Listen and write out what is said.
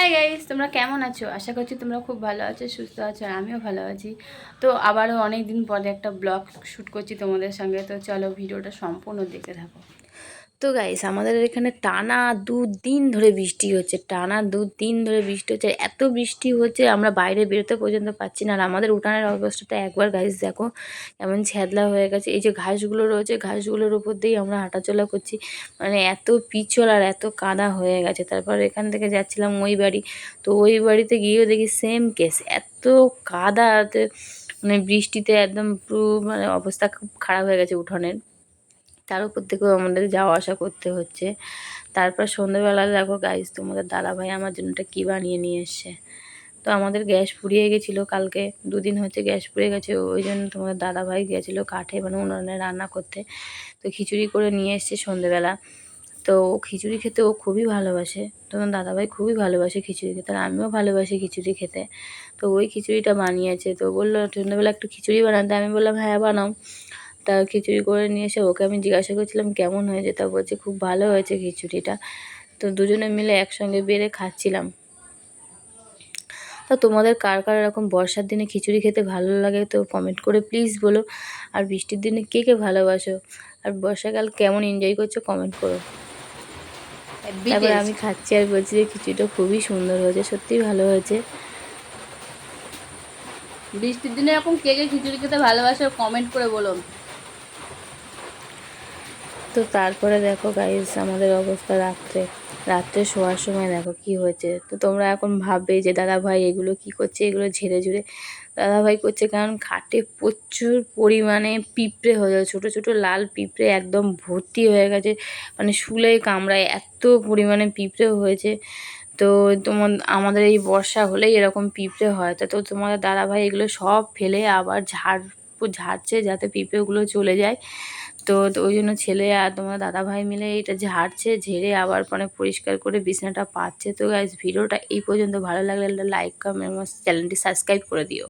Hi guys তোমরা কেমন আছো? আশা করছি তোমরা খুব ভালো আছো, সুস্থ আছো, আর আমিও ভালো আছি। তো আবারও অনেক দিন পরে একটা ব্লগ শ্যুট করছি তোমাদের সঙ্গে। তো চলো, ভিডিওটা সম্পূর্ণ দেখে থাকো। তো গাইস আমাদের এখানে টানা দু দিন ধরে বৃষ্টি হচ্ছে, টানা দু দিন ধরে বৃষ্টি হচ্ছে এত বৃষ্টি হচ্ছে আমরা বাইরে বেরোতে পর্যন্ত পাচ্ছি না। আর আমাদের উঠানের অবস্থাটা একবার গাইস দেখো এমন ছ্যাদলা হয়ে গেছে। এই যে ঘাসগুলো রয়েছে, ঘাসগুলোর উপর দিয়েই আমরা হাঁটাচলা করছি। মানে এত পিছল আর এত কাদা হয়ে গেছে। তারপর এখান থেকে যাচ্ছিলাম ওই বাড়ি। তো ওই বাড়িতে গিয়েও দেখি সেম কেস এত কাদাতে মানে বৃষ্টিতে একদম পুরো মানে অবস্থা খুব খারাপ হয়ে গেছে উঠোনের। তার উপর থেকেও আমাদের যাওয়া আসা করতে হচ্ছে। তারপর সন্ধ্যেবেলা দেখো গাইজ তোমাদের দাদাভাই আমার জন্য একটা কী বানিয়ে নিয়ে এসছে। তো আমাদের গ্যাস পুড়িয়ে গেছিল, কালকে দুদিন হচ্ছে গ্যাস পুড়িয়ে গেছে, ওই জন্য তোমাদের দাদাভাই গেছিল কাঠে মানে উনুনে রান্না করতে। তো খিচুড়ি করে নিয়ে এসছে সন্ধ্যেবেলা তো ও খিচুড়ি খেতে ও খুবই ভালোবাসে। তোমার দাদাভাই খুবই ভালোবাসে খিচুড়ি খেতে, আর আমিও ভালোবাসি খিচুড়ি খেতে। তো ওই খিচুড়িটা বানিয়েছে। তো বলল সন্ধ্যেবেলা একটু খিচুড়ি বানাতে, আমি বললাম হ্যাঁ বানাও। তা খিচুড়ি করে নিয়ে এসে ওকে আমি জিজ্ঞাসা করছিলাম কেমন হয়েছে? তা বলছে খুব ভালো হয়েছে খিচুড়িটা। তো দুজনে মিলে একসঙ্গে বেড়ে খাচ্ছিলাম। তো তোমাদের কার কার এরকম বর্ষার দিনে খিচুড়ি খেতে ভালো লাগে তো কমেন্ট করে প্লিজ বলো। আর বৃষ্টির দিনে কে কে ভালোবাসো? আর বর্ষাকাল কেমন এনজয় করছ কমেন্ট করো। তারপরে আমি খাচ্ছি আর বলছি যে খিচুড়িটা খুবই সুন্দর হয়েছে সত্যিই ভালো হয়েছে। বৃষ্টির দিনে এরকম কে কে খিচুড়ি খেতে ভালোবাসে কমেন্ট করে বলো তো তারপরে দেখো গাইস আমাদের অবস্থা রাত্রে। রাত্রে শোয়ার সময় দেখো কি হয়েছে। তো তোমরা এখন ভাববে যে, দাদা ভাই, এগুলো কি করছে? এগুলো ঝেড়ে ঝুড়ে দাদা ভাই করছে। কারণ খাটে প্রচুর পরিমাণে পিঁপড়ে হয়ে যায় ছোটো ছোটো লাল পিঁপড়ে একদম ভর্তি হয়ে গেছে। মানে শুলে কামড়ায় এত পরিমাণে পিঁপড়ে হয়েছে। তো তোমার, আমাদের এই বর্ষা হলেই এরকম পিঁপড়ে হয়। তো তোমাদের দাদাভাই এগুলো সব ফেলে আবার ঝাড়, ঝাড়ছে যাতে পিঁপড়েগুলো চলে যায়। তো ওই জন্য ছেলে আর তোমার দাদা ভাই মিলে এটা ঝাড়ছে ঝেড়ে আবার মানে পরিষ্কার করে বিছানাটা পাচ্ছে। তো গাইজ ভিডিওটা এই পর্যন্ত। ভালো লাগলে লাইক কমেন্ট চ্যানেলটি সাবস্ক্রাইব করে দিও।